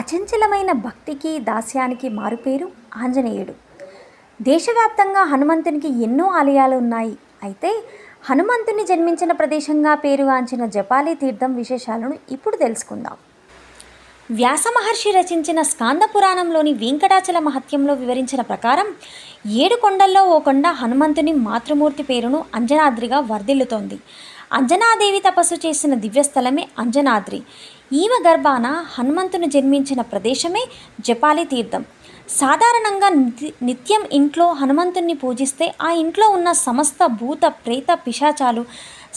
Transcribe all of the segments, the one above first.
అచంచలమైన భక్తికి దాస్యానికి మారుపేరు ఆంజనేయుడు. దేశవ్యాప్తంగా హనుమంతునికి ఎన్నో ఆలయాలు ఉన్నాయి. అయితే హనుమంతుని జన్మించిన ప్రదేశంగా పేరుగాంచిన జపాలి తీర్థం విశేషాలను ఇప్పుడు తెలుసుకుందాం. వ్యాస మహర్షి రచించిన స్కాంద పురాణంలోని వెంకటాచల మహత్యంలో వివరించిన ప్రకారం ఏడు కొండల్లో ఓ కొండ హనుమంతుని మాతృమూర్తి పేరును అంజనాద్రిగా వర్ధిల్లుతోంది. అంజనాదేవి తపస్సు చేసిన దివ్యస్థలమే అంజనాద్రి. ఈమె గర్భాన హనుమంతుని జన్మించిన ప్రదేశమే జపాలి తీర్థం. సాధారణంగా నిత్యం ఇంట్లో హనుమంతుణ్ణి పూజిస్తే ఆ ఇంట్లో ఉన్న సమస్త భూత ప్రేత పిశాచాలు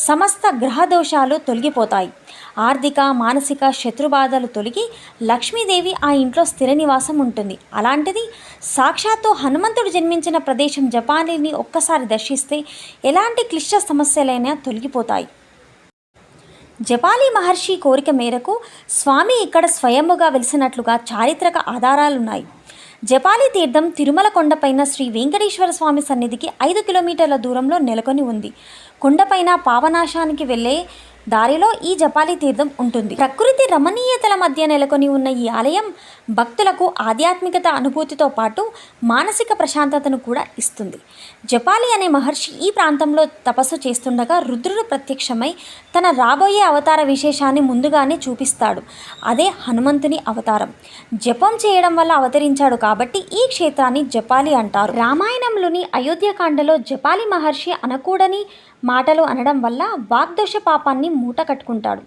సమస్త గ్రహ దోషాలు తొలగిపోతాయి. ఆర్థిక మానసిక శత్రుబాధలు తొలగి లక్ష్మీదేవి ఆ ఇంట్లో స్థిర నివాసం ఉంటుంది. అలాంటిది సాక్షాత్తు హనుమంతుడు జన్మించిన ప్రదేశం జపానీని ఒక్కసారి దర్శిస్తే ఎలాంటి క్లిష్ట సమస్యలైనా తొలగిపోతాయి. జపాలి మహర్షి కోరిక మేరకు స్వామి ఇక్కడ స్వయముగా వెలిసినట్లుగా చారిత్రక ఆధారాలున్నాయి. జపాలి తీర్థం తిరుమల కొండపైన శ్రీ వెంకటేశ్వర స్వామి సన్నిధికి ఐదు కిలోమీటర్ల దూరంలో నెలకొని ఉంది. కొండపైన పావనాశానికి వెళ్ళే దారిలో ఈ జపాలి తీర్థం ఉంటుంది. ప్రకృతి రమణీయతల మధ్య నెలకొని ఉన్న ఈ ఆలయం భక్తులకు ఆధ్యాత్మికత అనుభూతితో పాటు మానసిక ప్రశాంతతను కూడా ఇస్తుంది. జపాలి అనే మహర్షి ఈ ప్రాంతంలో తపస్సు చేస్తుండగా రుద్రుడు ప్రత్యక్షమై తన రాబోయే అవతార విశేషాన్ని ముందుగానే చూపిస్తాడు. అదే హనుమంతుని అవతారం. జపం చేయడం వల్ల అవతరించాడు కాబట్టి ఈ క్షేత్రాన్ని జపాలి అంటారు. రామాయణంలోని అయోధ్యకాండలో జపాలి మహర్షి అనకూడని మాటలు అనడం వల్ల వాగ్దోష పాపాన్ని మూట కట్టుకుంటాడు.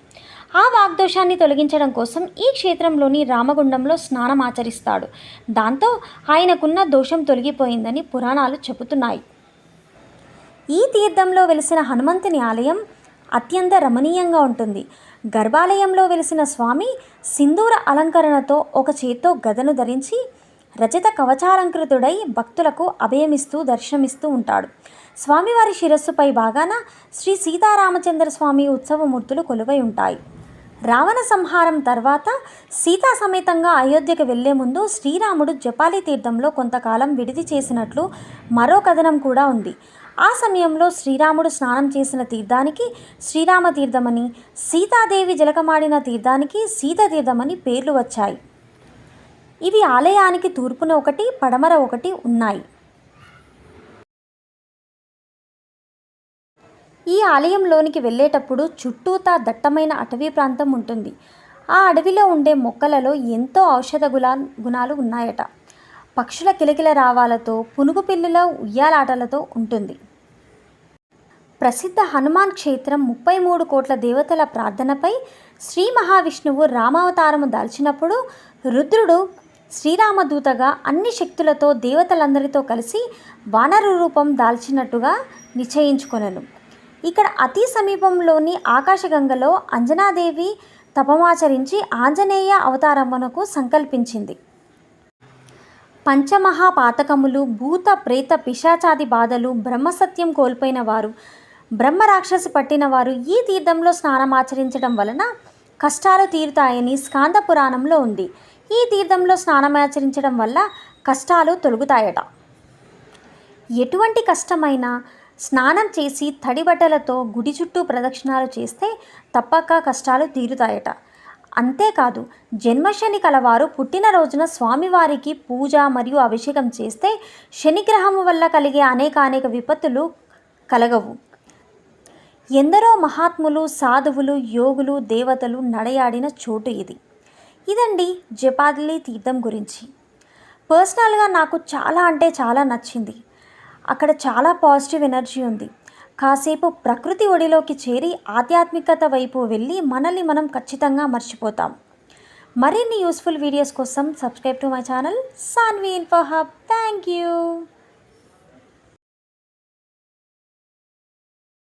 ఆ వాగ్దోషాన్ని తొలగించడం కోసం ఈ క్షేత్రంలోని రామగుండంలో స్నానం ఆచరిస్తాడు. దాంతో ఆయనకున్న దోషం తొలగిపోయిందని పురాణాలు చెబుతున్నాయి. ఈ తీర్థంలో వెలిసిన హనుమంతుని ఆలయం అత్యంత రమణీయంగా ఉంటుంది. గర్భాలయంలో వెలిసిన స్వామి సింధూర అలంకరణతో ఒక చేత్తో గదను ధరించి రచిత కవచాలంకృతుడై భక్తులకు అభయమిస్తూ దర్శనమిస్తూ ఉంటాడు. స్వామివారి శిరస్సుపై భాగాన శ్రీ సీతారామచంద్ర స్వామి ఉత్సవమూర్తులు కొలువై ఉంటాయి. రావణ సంహారం తర్వాత సీతా సమేతంగా అయోధ్యకు వెళ్ళే ముందు శ్రీరాముడు జపాలి తీర్థంలో కొంతకాలం విడిది చేసినట్లు మరో కథనం కూడా ఉంది. ఆ సమయంలో శ్రీరాముడు స్నానం చేసిన తీర్థానికి శ్రీరామ తీర్థమని సీతాదేవి జలకమాడిన తీర్థానికి సీత తీర్థమని పేర్లు వచ్చాయి. ఇవి ఆలయానికి తూర్పున ఒకటి పడమర ఒకటి ఉన్నాయి. ఈ ఆలయంలోనికి వెళ్ళేటప్పుడు చుట్టూతా దట్టమైన అటవీ ప్రాంతం ఉంటుంది. ఆ అడవిలో ఉండే మొక్కలలో ఎంతో ఔషధ గులా గుణాలు ఉన్నాయట. పక్షుల కిలకిల రావాలతో పునుగు పిల్లుల ఉయ్యాలాటలతో ఉంటుంది. ప్రసిద్ధ హనుమాన్ క్షేత్రం ముప్పై మూడు కోట్ల దేవతల ప్రార్థనపై శ్రీ మహావిష్ణువు రామావతారము దాల్చినప్పుడు రుద్రుడు శ్రీరామదూతగా అన్ని శక్తులతో దేవతలందరితో కలిసి వానరు రూపం దాల్చినట్టుగా నిశ్చయించుకొనెను. ఇక్కడ అతి సమీపంలోని ఆకాశగంగలో అంజనాదేవి తపమాచరించి ఆంజనేయ అవతారమునకు సంకల్పించింది. పంచమహాపాతకములు భూత ప్రేత పిశాచాది బాధలు బ్రహ్మసత్యం కోల్పోయిన వారు బ్రహ్మ రాక్షసి పట్టిన వారు ఈ తీర్థంలో స్నానమాచరించడం వలన కష్టాలు తీరుతాయని స్కాంద పురాణంలో ఉంది. ఈ తీర్థంలో స్నానమాచరించడం వల్ల కష్టాలు తొలగుతాయట. ఎటువంటి కష్టమైనా స్నానం చేసి తడి బట్టలతో గుడి చుట్టూ ప్రదక్షిణాలు చేస్తే తప్పక కష్టాలు తీరుతాయట. అంతేకాదు జన్మశని కలవారు పుట్టినరోజున స్వామివారికి పూజ మరియు అభిషేకం చేస్తే శనిగ్రహము వల్ల కలిగే అనేక అనేక విపత్తులు కలగవు. ఎందరో మహాత్ములు సాధువులు యోగులు దేవతలు నడయాడిన చోటు ఇది. ఇదండి జపాలి తీర్థం గురించి. పర్సనల్గా నాకు చాలా అంటే చాలా నచ్చింది. అక్కడ చాలా పాజిటివ్ ఎనర్జీ ఉంది. కాసేపు ప్రకృతి ఒడిలోకి చేరి ఆధ్యాత్మికత వైపు వెళ్ళి మనల్ని మనం ఖచ్చితంగా మర్చిపోతాం. మరిన్ని యూస్ఫుల్ వీడియోస్ కోసం subscribe to my channel Sanvi info hub thank you